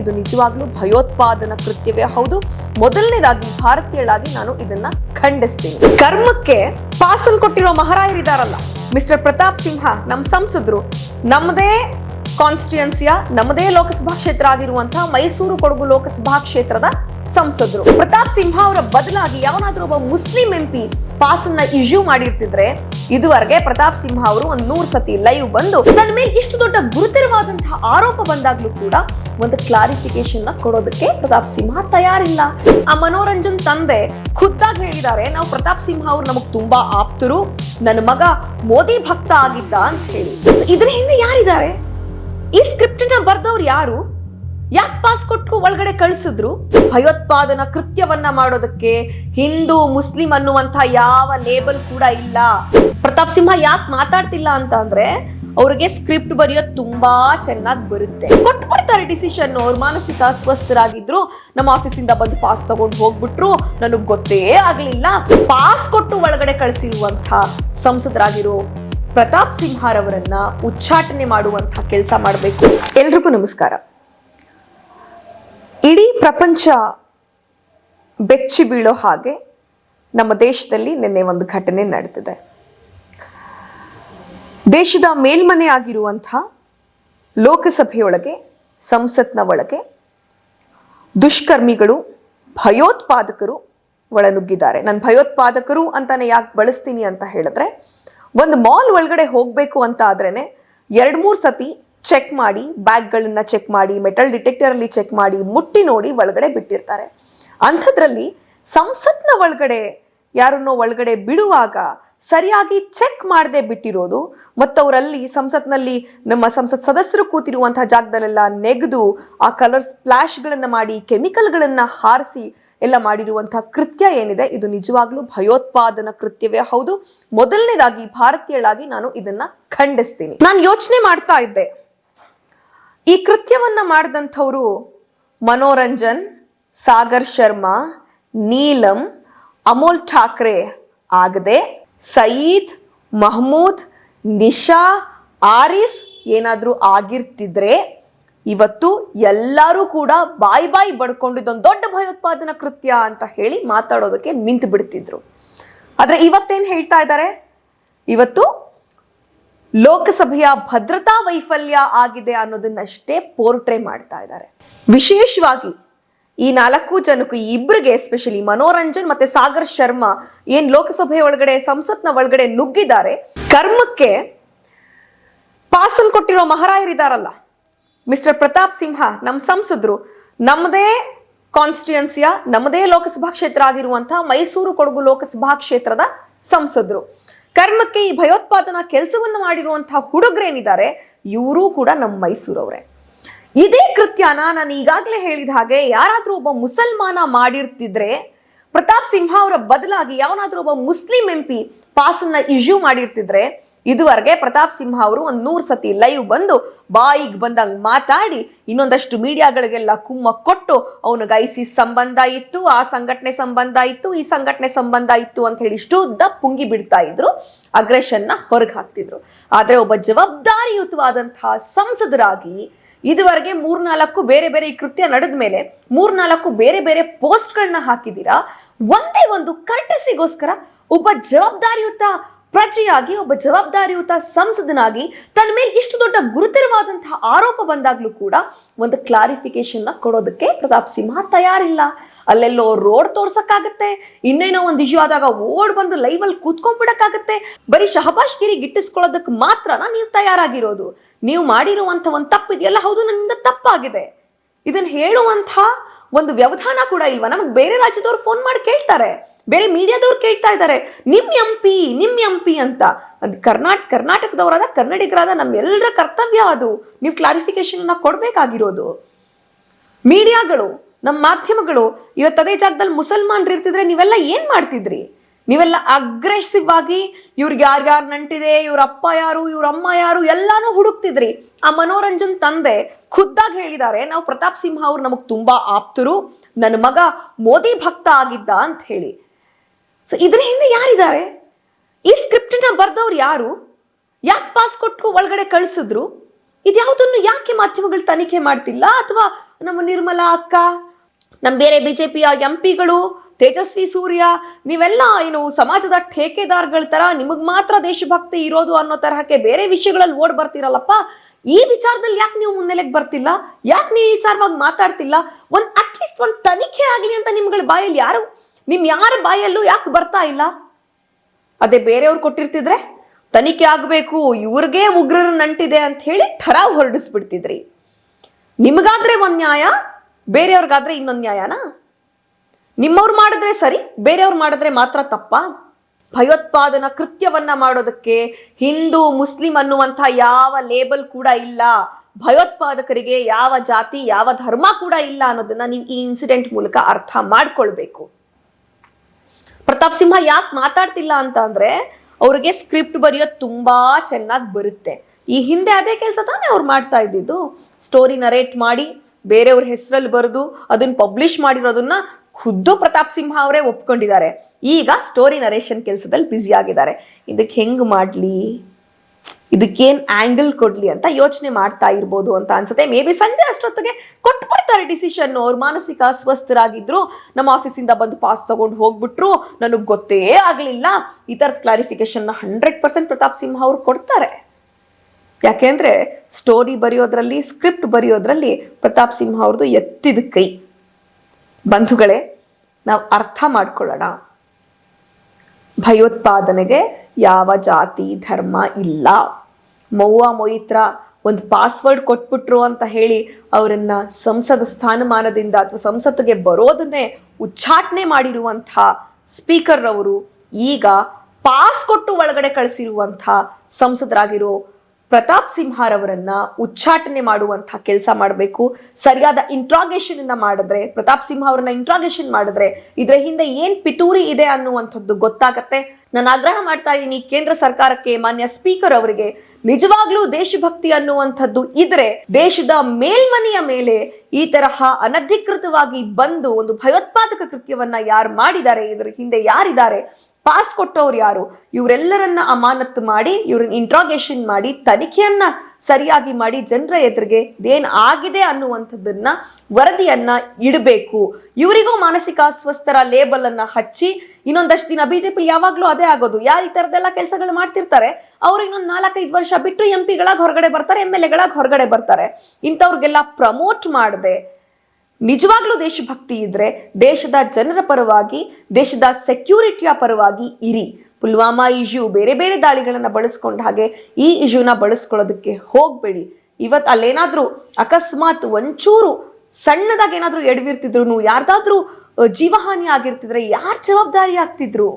ಇದು ನಿಜವಾಗ್ಲೂ ಭಯೋತ್ಪಾದನಾ ಕೃತ್ಯವೇ? ಹೌದು. ಮೊದಲನೇದಾಗಿ ಭಾರತೀಯಳಾಗಿ ನಾನು ಇದನ್ನ ಖಂಡಿಸ್ತೀನಿ. ಕರ್ಮಕ್ಕೆ ಪಾಸಲ್ ಕೊಟ್ಟಿರೋ ಮಹಾರಾಯರಿದಾರಲ್ಲ ಮಿಸ್ಟರ್ ಪ್ರತಾಪ್ ಸಿಂಹ ನಮ್ಮ ಸಂಸದರು ನಮ್ಮದೇ ಕಾನ್ಸ್ಟಿಟ್ಯೂನ್ಸಿಯ ನಮ್ಮದೇ ಲೋಕಸಭಾ ಕ್ಷೇತ್ರ ಆಗಿರುವಂತಹ ಮೈಸೂರು ಕೊಡಗು ಲೋಕಸಭಾ ಕ್ಷೇತ್ರದ ಸಂಸದರು. ಪ್ರತಾಪ್ ಸಿಂಹ ಅವರ ಬದಲಾಗಿ ಯಾವನಾದ್ರೂ ಒಬ್ಬ ಮುಸ್ಲಿಂ ಎಂಪಿ ಪಾಸ್ ಅನ್ನ ಇಶ್ಯೂ ಮಾಡಿರ್ತಿದ್ರೆ ಇದುವರೆಗೆ ಪ್ರತಾಪ್ ಸಿಂಹ ಅವರು ಒಂದು ನೂರು ಸತಿ ಲೈವ್ ಬಂದು ನನ್ನ ಮೇಲೆ ಇಷ್ಟು ದೊಡ್ಡ ಗುರುತರವಾದಂತಹ ಆರೋಪ ಬಂದಾಗ್ಲೂ ಕೂಡ ಒಂದು ಕ್ಲಾರಿಫಿಕೇಶನ್ನ ಕೊಡೋದಕ್ಕೆ ಪ್ರತಾಪ್ ಸಿಂಹ ತಯಾರಿಲ್ಲ. ಆ ಮನೋರಂಜನ್ ತಂದೆ ಖುದ್ದಾಗಿ ಹೇಳಿದ್ದಾರೆ, ನಾವು ಪ್ರತಾಪ್ ಸಿಂಹ ಅವರು ನಮಗ್ ತುಂಬಾ ಆಪ್ತರು ನನ್ನ ಮಗ ಮೋದಿ ಭಕ್ತ ಆಗಿದ್ದ ಅಂತ ಹೇಳಿ. ಇದ್ರ ಹಿಂದೆ ಯಾರಿದ್ದಾರೆ? ಈ ಸ್ಕ್ರಿಪ್ಟ್ನ ಬರ್ದವ್ರು ಯಾರು? ಯಾಕೆ ಪಾಸ್ ಕೊಟ್ಟು ಒಳಗಡೆ ಕಳಿಸಿದ್ರು? ಭಯೋತ್ಪಾದನಾ ಕೃತ್ಯವನ್ನ ಮಾಡೋದಕ್ಕೆ ಹಿಂದೂ, ಮುಸ್ಲಿಂ ಅನ್ನುವಂತ ಯಾವ ಲೇಬಲ್ ಕೂಡ ಇಲ್ಲ. ಪ್ರತಾಪ್ ಸಿಂಹ ಯಾಕೆ ಮಾತಾಡ್ತಿಲ್ಲ ಅಂತ ಅಂದ್ರೆ, ಅವ್ರಿಗೆ ಸ್ಕ್ರಿಪ್ಟ್ ಬರೆಯೋದು ತುಂಬಾ ಚೆನ್ನಾಗಿ ಬರುತ್ತೆ. ಕೊಟ್ಬಿಡ್ತಾರೆ ಡಿಸಿಷನ್ ಅವ್ರ ಮಾನಸಿಕ ಅಸ್ವಸ್ಥರಾಗಿದ್ರು, ನಮ್ಮ ಆಫೀಸಿಂದ ಬಂದು ಪಾಸ್ ತಗೊಂಡು ಹೋಗ್ಬಿಟ್ರು. ನನಗೆ ಗೊತ್ತೇ ಆಗ್ಲಿಲ್ಲ. ಪಾಸ್ ಕೊಟ್ಟು ಒಳಗಡೆ ಕಳಿಸಿರುವಂತ ಸಂಸದರಾಗಿರೋ ಪ್ರತಾಪ್ ಸಿಂಹರವರನ್ನ ಉಚ್ಚಾಟನೆ ಮಾಡುವಂತ ಕೆಲಸ ಮಾಡಬೇಕು. ಎಲ್ರಿಗೂ ನಮಸ್ಕಾರ. ಪ್ರಪಂಚ ಬೆಚ್ಚಿ ಬೀಳೋ ಹಾಗೆ ನಮ್ಮ ದೇಶದಲ್ಲಿ ನಿನ್ನೆ ಒಂದು ಘಟನೆ ನಡೆದಿದೆ. ದೇಶದ ಮೇಲ್ಮನೆ ಆಗಿರುವಂಥ ಲೋಕಸಭೆಯೊಳಗೆ, ಸಂಸತ್ನ ಒಳಗೆ ದುಷ್ಕರ್ಮಿಗಳು, ಭಯೋತ್ಪಾದಕರು ಒಳನುಗ್ಗಿದ್ದಾರೆ. ನಾನು ಭಯೋತ್ಪಾದಕರು ಅಂತಾನೆ ಯಾಕೆ ಬಳಸ್ತೀನಿ ಅಂತ ಹೇಳಿದ್ರೆ, ಒಂದು ಮಾಲ್ ಒಳಗಡೆ ಹೋಗಬೇಕು ಅಂತ ಆದ್ರೇನೆ ಎರಡು ಮೂರು ಸತಿ ಚೆಕ್ ಮಾಡಿ, ಬ್ಯಾಗ್ಗಳನ್ನು ಚೆಕ್ ಮಾಡಿ ಮೆಟಲ್ ಡಿಟೆಕ್ಟರ್ ಅಲ್ಲಿ ಚೆಕ್ ಮಾಡಿ, ಮುಟ್ಟಿ ನೋಡಿ ಒಳಗಡೆ ಬಿಟ್ಟಿರ್ತಾರೆ. ಅಂಥದ್ರಲ್ಲಿ ಸಂಸತ್ನ ಒಳಗಡೆ, ಯಾರನ್ನೋ ಒಳಗಡೆ ಬಿಡುವಾಗ ಸರಿಯಾಗಿ ಚೆಕ್ ಮಾಡದೆ ಬಿಟ್ಟಿರೋದು ಮತ್ತು ಅವರಲ್ಲಿ ಸಂಸತ್ನಲ್ಲಿ ನಮ್ಮ ಸಂಸತ್ ಸದಸ್ಯರು ಕೂತಿರುವಂತಹ ಜಾಗದಲ್ಲೆಲ್ಲ ನೆಗೆದು ಆ ಕಲರ್ ಸ್ಪ್ಲಾಶ್ಗಳನ್ನ ಮಾಡಿ ಕೆಮಿಕಲ್ಗಳನ್ನು ಹಾರಿಸಿ ಎಲ್ಲ ಮಾಡಿರುವಂತಹ ಕೃತ್ಯ ಏನಿದೆ, ಇದು ನಿಜವಾಗ್ಲೂ ಭಯೋತ್ಪಾದನಾ ಕೃತ್ಯವೇ ಹೌದು. ಮೊದಲನೇದಾಗಿ ಭಾರತೀಯಳಾಗಿ ನಾನು ಇದನ್ನ ಖಂಡಿಸ್ತೀನಿ. ನಾನು ಯೋಚನೆ ಮಾಡ್ತಾ ಇದ್ದೆ. ಈ ಕೃತ್ಯವನ್ನ ಮಾಡಿದಂಥವರು ಮನೋರಂಜನ್, ಸಾಗರ್ ಶರ್ಮಾ, ನೀಲಂ, ಅಮೋಲ್ ಠಾಕ್ರೆ ಆಗದೆ ಸಯೀದ್, ಮಹಮೂದ್, ನಿಶಾ, ಆರಿಫ್ ಏನಾದರೂ ಆಗಿರ್ತಿದ್ರೆ ಇವತ್ತು ಎಲ್ಲರೂ ಕೂಡ ಬಾಯಿ ಬಾಯಿ ಇದೊಂದು ದೊಡ್ಡ ಭಯೋತ್ಪಾದನಾ ಕೃತ್ಯ ಅಂತ ಹೇಳಿ ಮಾತಾಡೋದಕ್ಕೆ ನಿಂತು ಬಿಡ್ತಿದ್ರು ಆದರೆ ಇವತ್ತೇನು ಹೇಳ್ತಾ ಇದ್ದಾರೆ ಇವತ್ತು ಲೋಕಸಭೆಯ ಭದ್ರತಾ ವೈಫಲ್ಯ ಆಗಿದೆ ಅನ್ನೋದನ್ನಷ್ಟೇ ಪೋರ್ಟ್ರೇ ಮಾಡ್ತಾ ಇದ್ದಾರೆ. ವಿಶೇಷವಾಗಿ ಈ ನಾಲ್ಕು ಜನಕ್ಕೂ ಈ ಇಬ್ಬರಿಗೆ ಎಸ್ಪೆಷಲಿ ಮನೋರಂಜನ್ ಮತ್ತೆ ಸಾಗರ್ ಶರ್ಮಾ ಏನ್ ಲೋಕಸಭೆ ಒಳಗಡೆ, ಸಂಸತ್ನ ಒಳಗಡೆ ನುಗ್ಗಿದ್ದಾರೆ. ಕರ್ಮಕ್ಕೆ ಪಾಸನ್ ಕೊಟ್ಟಿರೋ ಮಹಾರಾಯರಿದಾರಲ್ಲ ಮಿಸ್ಟರ್ ಪ್ರತಾಪ್ ಸಿಂಹ ನಮ್ಮ ಸಂಸದರು ನಮ್ಮದೇ ಕಾನ್ಸ್ಟಿಟ್ಯೂನ್ಸಿಯ ನಮ್ಮದೇ ಲೋಕಸಭಾ ಕ್ಷೇತ್ರ ಆಗಿರುವಂತಹ ಮೈಸೂರು ಕೊಡಗು ಲೋಕಸಭಾ ಕ್ಷೇತ್ರದ ಸಂಸದರು. ಕರ್ಮಕ್ಕೆ ಈ ಭಯೋತ್ಪಾದನಾ ಕೆಲಸವನ್ನು ಮಾಡಿರುವಂತಹ ಹುಡುಗರೇನಿದ್ದಾರೆ, ಇವರೂ ಕೂಡ ನಮ್ಮ ಮೈಸೂರವ್ರೆ. ಇದೇ ಕೃತ್ಯನ ನಾನು ಈಗಾಗಲೇ ಹೇಳಿದ ಹಾಗೆ ಯಾರಾದ್ರೂ ಒಬ್ಬ ಮುಸಲ್ಮಾನ ಮಾಡಿರ್ತಿದ್ರೆ, ಪ್ರತಾಪ್ ಸಿಂಹ ಅವರ ಬದಲಾಗಿ ಯಾವನಾದ್ರೂ ಒಬ್ಬ ಮುಸ್ಲಿಂ ಎಂಪಿ ಪಾಸನ್ನ ಇಶ್ಯೂ ಮಾಡಿರ್ತಿದ್ರೆ ಇದುವರೆಗೆ ಪ್ರತಾಪ್ ಸಿಂಹ ಅವರು ಒಂದ್ ನೂರ್ ಸತಿ ಲೈವ್ ಬಂದು ಬಾಯಿಗೆ ಬಂದಂಗ್ ಮಾತಾಡಿ ಇನ್ನೊಂದಷ್ಟು ಮೀಡಿಯಾಗಳಿಗೆಲ್ಲ ಕುಮ್ಮ ಕೊಟ್ಟು ಅವನಿಗೆ ಗೈಸಿ ಸಂಬಂಧ ಇತ್ತು, ಆ ಸಂಘಟನೆ ಸಂಬಂಧ ಇತ್ತು, ಈ ಸಂಘಟನೆ ಸಂಬಂಧ ಇತ್ತು ಅಂತ ಹೇಳಿ ಇಷ್ಟು ಉದ್ದ ಪುಂಗಿ ಬಿಡ್ತಾ ಇದ್ರು ಅಗ್ರೆಷನ್ನ ಹೊರಗೆ ಹಾಕ್ತಿದ್ರು. ಆದ್ರೆ ಒಬ್ಬ ಜವಾಬ್ದಾರಿಯುತವಾದಂತಹ ಸಂಸದರಾಗಿ ಇದುವರೆಗೆ ಮೂರ್ನಾಲ್ಕು ಬೇರೆ ಬೇರೆ ಈ ಕೃತ್ಯ ನಡೆದ ಮೇಲೆ ಮೂರ್ನಾಲ್ಕು ಬೇರೆ ಬೇರೆ ಪೋಸ್ಟ್ಗಳನ್ನ ಹಾಕಿದ್ದೀರಾ, ಒಂದೇ ಒಂದು ಕರ್ಟಸಿಗೋಸ್ಕರ ಒಬ್ಬ ಜವಾಬ್ದಾರಿಯುತ ಪ್ರಜೆಯಾಗಿ ಒಬ್ಬ ಜವಾಬ್ದಾರಿಯುತ ಸಂಸದನಾಗಿ ತನ್ನ ಮೇಲೆ ಇಷ್ಟು ದೊಡ್ಡ ಗುರುತರವಾದಂತಹ ಆರೋಪ ಬಂದಾಗ್ಲೂ ಕೂಡ ಒಂದು ಕ್ಲಾರಿಫಿಕೇಶನ್ನ ಕೊಡೋದಕ್ಕೆ ಪ್ರತಾಪ್ ಸಿಂಹ ತಯಾರಿಲ್ಲ. ಅಲ್ಲೆಲ್ಲೋ ರೋಡ್ ತೋರ್ಸಕ್ಕಾಗತ್ತೆ, ಇನ್ನೇನೋ ಒಂದು ಇಶ್ಯೂ ಆದಾಗ ಓಡ್ ಬಂದು ಲೈವ್ ಅಲ್ಲಿ ಕೂತ್ಕೊಂಡ್ಬಿಡಕ್ಕಾಗತ್ತೆ ಬರೀ ಶಹಬಾಷ್ ಗಿರಿ ಗಿಟ್ಟಿಸ್ಕೊಳ್ಳೋದಕ್ಕೆ ಮಾತ್ರನ ನೀವು ತಯಾರಾಗಿರೋದು. ನೀವು ಮಾಡಿರುವಂತ ಒಂದು ತಪ್ಪಿದೆಯಲ್ಲ ಹೌದು, ನನ್ನಿಂದ ತಪ್ಪಾಗಿದೆ. ಇದನ್ನ ಹೇಳುವಂತ ಒಂದು ವ್ಯವಧಾನ ಕೂಡ ಇಲ್ವಾ? ನಮಗೆ ಬೇರೆ ರಾಜ್ಯದವ್ರು ಫೋನ್ ಮಾಡಿ ಕೇಳ್ತಾರೆ. ಬೇರೆ ಮೀಡಿಯಾದವ್ರು ಕೇಳ್ತಾ ಇದ್ದಾರೆ ನಿಮ್ಮ ಎಂ ಪಿ ನಿಮ್ ಎಂ ಪಿ ಅಂತ. ಅದು ಕರ್ನಾಟಕ ಕರ್ನಾಟಕದವರಾದ ಕನ್ನಡಿಗರಾದ ನಮ್ಮೆಲ್ಲರ ಕರ್ತವ್ಯ ಅದು. ನೀವು ಕ್ಲಾರಿಫಿಕೇಶನ್ ಕೊಡ್ಬೇಕಾಗಿರೋದು. ಮೀಡಿಯಾಗಳು ನಮ್ಮ ಮಾಧ್ಯಮಗಳು ಇವತ್ತು ಅದೇ ಜಾಗದಲ್ಲಿ ಮುಸಲ್ಮಾನ್ರು ಇರ್ತಿದ್ರೆ ನೀವೆಲ್ಲ ಏನ್ ಮಾಡ್ತಿದ್ರಿ? ನೀವೆಲ್ಲ ಅಗ್ರೆಸಿವ್ ಆಗಿ ಇವ್ರಿಗೆ ಯಾರ್ಯಾರು ನಂಟಿದೆ, ಇವ್ರ ಅಪ್ಪ ಯಾರು, ಇವ್ರ ಅಮ್ಮ ಯಾರು, ಎಲ್ಲಾನು ಹುಡುಕ್ತಿದ್ರಿ. ಆ ಮನೋರಂಜನ್ ತಂದೆ ಖುದ್ದಾಗಿ ಹೇಳಿದ್ದಾರೆ, ನಾವು ಪ್ರತಾಪ್ ಸಿಂಹ ಅವ್ರು ನಮಗ್ ತುಂಬಾ ಆಪ್ತರು. ನನ್ನ ಮಗ ಮೋದಿ ಭಕ್ತ ಆಗಿದ್ದ ಅಂತ ಹೇಳಿ. ಸೊ ಇದ್ರ ಹಿಂದೆ ಯಾರಿದ್ದಾರೆ? ಈ ಸ್ಕ್ರಿಪ್ಟ್ ಬರೆದವ್ರು ಯಾರು? ಯಾಕೆ ಪಾಸ್ ಕೊಟ್ಟು ಒಳಗಡೆ ಕಳಿಸಿದ್ರು? ಇದ್ಯಾವುದನ್ನು ಯಾಕೆ ಮಾಧ್ಯಮಗಳು ತನಿಖೆ ಮಾಡ್ತಿಲ್ಲ? ಅಥವಾ ನಮ್ಮ ನಿರ್ಮಲಾ ಅಕ್ಕ, ನಮ್ಮ ಬೇರೆ ಬಿಜೆಪಿಯ ಎಂ ಪಿಗಳು, ತೇಜಸ್ವಿ ಸೂರ್ಯ, ನೀವೆಲ್ಲ ಏನು ಸಮಾಜದ ಠೇಕೆದಾರ್ಗಳ ತರ, ನಿಮಗೆ ಮಾತ್ರ ದೇಶಭಕ್ತಿ ಇರೋದು ಅನ್ನೋ ತರಹಕ್ಕೆ ಬೇರೆ ವಿಷಯಗಳಲ್ಲಿ ಓಡ್ ಬರ್ತೀರಲ್ಲಪ್ಪ? ಈ ವಿಚಾರದಲ್ಲಿ ಯಾಕೆ ನೀವು ಮುನ್ನೆಲೆಗೆ ಬರ್ತಿಲ್ಲ? ಯಾಕೆ ನೀವು ವಿಚಾರವಾಗಿ ಮಾತಾಡ್ತಿಲ್ಲ? ಒಂದು ಅಟ್ಲೀಸ್ಟ್ ಒಂದು ತನಿಖೆ ಆಗಲಿ ಅಂತ ನಿಮ್ಗಳ ಬಾಯಲ್ಲಿ ಯಾರು ನಿಮ್ ಯಾರ ಬಾಯಲ್ಲೂ ಯಾಕೆ ಬರ್ತಾ ಇಲ್ಲ? ಅದೇ ಬೇರೆಯವ್ರು ಕೊಟ್ಟಿರ್ತಿದ್ರೆ ತನಿಖೆ ಆಗಬೇಕು, ಇವ್ರಿಗೆ ಉಗ್ರರ ನಂಟಿದೆ ಅಂತ ಹೇಳಿ ಠರಾವ್ ಹೊರಡಿಸ್ಬಿಡ್ತಿದ್ರಿ. ನಿಮಗಾದ್ರೆ ಒಂದ್ ನ್ಯಾಯ, ಬೇರೆಯವ್ರಿಗಾದ್ರೆ ಇನ್ನೊಂದು ನ್ಯಾಯನಾ? ನಿಮ್ಮವ್ರು ಮಾಡಿದ್ರೆ ಸರಿ, ಬೇರೆಯವ್ರು ಮಾಡಿದ್ರೆ ಮಾತ್ರ ತಪ್ಪ? ಭಯೋತ್ಪಾದನಾ ಕೃತ್ಯವನ್ನ ಮಾಡೋದಕ್ಕೆ ಹಿಂದೂ, ಮುಸ್ಲಿಂ ಅನ್ನುವಂಥ ಯಾವ ಲೇಬಲ್ ಕೂಡ ಇಲ್ಲ. ಭಯೋತ್ಪಾದಕರಿಗೆ ಯಾವ ಜಾತಿ, ಯಾವ ಧರ್ಮ ಕೂಡ ಇಲ್ಲ ಅನ್ನೋದನ್ನ ನೀವು ಈ ಇನ್ಸಿಡೆಂಟ್ ಮೂಲಕ ಅರ್ಥ ಮಾಡ್ಕೊಳ್ಬೇಕು. ಪ್ರತಾಪ್ ಸಿಂಹ ಯಾಕೆ ಮಾತಾಡ್ತಿಲ್ಲ ಅಂತ ಅಂದ್ರೆ ಅವ್ರಿಗೆ ಸ್ಕ್ರಿಪ್ಟ್ ಬರೆಯೋದು ತುಂಬಾ ಚೆನ್ನಾಗಿ ಬರುತ್ತೆ. ಈ ಹಿಂದೆ ಅದೇ ಕೆಲಸ ತಾನೇ ಅವ್ರು ಮಾಡ್ತಾ ಇದ್ದಿದ್ದು. ಸ್ಟೋರಿ ನರೇಟ್ ಮಾಡಿ, ಬೇರೆಯವ್ರ ಹೆಸರಲ್ಲಿ ಬರೆದು ಅದನ್ನ ಪಬ್ಲಿಷ್ ಮಾಡಿರೋದನ್ನ ಖುದ್ದು ಪ್ರತಾಪ್ ಸಿಂಹ ಅವರೇ ಒಪ್ಕೊಂಡಿದ್ದಾರೆ. ಈಗ ಸ್ಟೋರಿ ನರೇಷನ್ ಕೆಲಸದಲ್ಲಿ ಬ್ಯುಸಿ ಆಗಿದ್ದಾರೆ. ಇದಕ್ಕೆ ಹೆಂಗ್ ಮಾಡ್ಲಿ? ಇದಕ್ಕೇನ್ ಆಂಗಲ್ ಕೊಡ್ಲಿ ಅಂತ ಯೋಚನೆ ಮಾಡ್ತಾ ಇರ್ಬೋದು ಅಂತ ಅನ್ಸುತ್ತೆ. ಮೇ ಬಿ ಸಂಜೆ ಅಷ್ಟೊತ್ತಿಗೆ ಕೊಟ್ಬಿಡ್ತಾರೆ ಡಿಸಿಷನ್ ಅವ್ರು. ಮಾನಸಿಕ ಅಸ್ವಸ್ಥರಾಗಿದ್ರು, ನಮ್ಮ ಆಫೀಸಿಂದ ಬಂದು ಪಾಸ್ ತಗೊಂಡು ಹೋಗ್ಬಿಟ್ರು. ನನಗೆ ಗೊತ್ತೇ ಆಗಲಿಲ್ಲ. ಈ ಥರದ clarification hundred percent Pratap Simha ಅವ್ರು ಕೊಡ್ತಾರೆ. ಯಾಕೆಂದ್ರೆ ಸ್ಟೋರಿ ಬರೆಯೋದ್ರಲ್ಲಿ ಸ್ಕ್ರಿಪ್ಟ್ ಬರೆಯೋದ್ರಲ್ಲಿ ಪ್ರತಾಪ್ ಸಿಂಹ ಅವ್ರದ್ದು ಎತ್ತಿದ ಕೈ. ಬಂಧುಗಳೇ, ನಾವು ಅರ್ಥ ಮಾಡ್ಕೊಳ್ಳೋಣ. ಭಯೋತ್ಪಾದನೆಗೆ ಯಾವ ಜಾತಿ, ಧರ್ಮ ಇಲ್ಲ. ಮೌವ ಮೊಯಿತ್ರ ಒಂದು ಪಾಸ್ವರ್ಡ್ ಕೊಟ್ಬಿಟ್ರು ಅಂತ ಹೇಳಿ ಅವರನ್ನ ಸಂಸದ ಸ್ಥಾನಮಾನದಿಂದ ಅಥವಾ ಸಂಸತ್ತಿಗೆ ಬರೋದನ್ನೇ ಉಚ್ಚಾಟನೆ ಮಾಡಿರುವಂಥ ಸ್ಪೀಕರ್ ಅವರು ಈಗ ಪಾಸ್ ಕೊಟ್ಟು ಒಳಗಡೆ ಕಳಿಸಿರುವಂಥ ಸಂಸದರಾಗಿರೋ ಪ್ರತಾಪ್ ಸಿಂಹರವರನ್ನ ಉಚ್ಚಾಟನೆ ಮಾಡುವಂತಹ ಕೆಲಸ ಮಾಡಬೇಕು. ಸರಿಯಾದ ಇಂಟ್ರಾಗೇಷನ್ ಅನ್ನ ಮಾಡಿದ್ರೆ, ಪ್ರತಾಪ್ ಸಿಂಹ ಅವರನ್ನ ಇಂಟ್ರಾಗೇಷನ್ ಮಾಡಿದ್ರೆ ಇದರ ಹಿಂದೆ ಏನ್ ಪಿತೂರಿ ಇದೆ ಅನ್ನುವಂಥದ್ದು ಗೊತ್ತಾಗತ್ತೆ. ನಾನು ಆಗ್ರಹ ಮಾಡ್ತಾ ಇದ್ದೀನಿ, ಕೇಂದ್ರ ಸರ್ಕಾರಕ್ಕೆ, ಮಾನ್ಯ ಸ್ಪೀಕರ್ ಅವರಿಗೆ, ನಿಜವಾಗ್ಲೂ ದೇಶಭಕ್ತಿ ಅನ್ನುವಂಥದ್ದು ಇದ್ರೆ ದೇಶದ ಮೇಲ್ಮನೆಯ ಮೇಲೆ ಈ ತರಹ ಅನಧಿಕೃತವಾಗಿ ಬಂದು ಒಂದು ಭಯೋತ್ಪಾದಕ ಕೃತ್ಯವನ್ನ ಯಾರು ಮಾಡಿದ್ದಾರೆ, ಇದರ ಹಿಂದೆ ಯಾರಿದ್ದಾರೆ ಪಾಸ್ ಕೊಟ್ಟವ್ರು ಯಾರು? ಇವರೆಲ್ಲರನ್ನ ಅಮಾನತ್ತು ಮಾಡಿ, ಇವ್ರನ್ನ ಇಂಟ್ರಾಗೇಷನ್ ಮಾಡಿ, ತನಿಖೆಯನ್ನ ಸರಿಯಾಗಿ ಮಾಡಿ ಜನರ ಎದುರಿಗೆ ಏನ್ ಆಗಿದೆ ಅನ್ನುವಂಥದ್ದನ್ನ ವರದಿಯನ್ನ ಇಡಬೇಕು. ಇವರಿಗೂ ಮಾನಸಿಕ ಅಸ್ವಸ್ಥರ ಲೇಬಲ್ ಅನ್ನ ಹಚ್ಚಿ, ಇನ್ನೊಂದಷ್ಟು ದಿನ ಬಿಜೆಪಿ ಯಾವಾಗ್ಲೂ ಅದೇ ಆಗೋದು. ಯಾರು ಈ ತರದೆಲ್ಲ ಕೆಲಸಗಳು ಮಾಡ್ತಿರ್ತಾರೆ? ಅವ್ರು ಇನ್ನೊಂದು ನಾಲ್ಕೈದು ವರ್ಷ ಬಿಟ್ಟು ಎಂ ಪಿಗಳಾಗಿ ಹೊರಗಡೆ ಬರ್ತಾರೆ ಎಂ ಎಲ್ ಎಗಳಾಗ ಹೊರಗಡೆ ಬರ್ತಾರೆ. ಇಂಥವ್ರಿಗೆಲ್ಲ ಪ್ರಮೋಟ್ ಮಾಡದೆ. ನಿಜವಾಗ್ಲೂ ದೇಶಭಕ್ತಿ ಇದ್ರೆ ದೇಶದ ಜನರ ಪರವಾಗಿ, ದೇಶದ ಸೆಕ್ಯೂರಿಟಿಯ ಪರವಾಗಿ ಇರಿ. ಪುಲ್ವಾಮಾ ಇಶ್ಯೂ ಬೇರೆ ಬೇರೆ ದಾಳಿಗಳನ್ನ ಬಳಸ್ಕೊಂಡ ಹಾಗೆ ಈ ಇಶ್ಯೂನ ಬಳಸ್ಕೊಳ್ಳೋದಕ್ಕೆ ಹೋಗ್ಬೇಡಿ. ಇವತ್ತು ಅಲ್ಲೇನಾದ್ರೂ ಅಕಸ್ಮಾತ್ ಒಂಚೂರು ಸಣ್ಣದಾಗಿ ಏನಾದ್ರೂ ಎಡವಿರ್ತಿದ್ರು ಯಾರ್ದಾದ್ರೂ ಜೀವಹಾನಿ ಆಗಿರ್ತಿದ್ರೆ ಯಾರ್ ಜವಾಬ್ದಾರಿ ಆಗ್ತಿದ್ರು?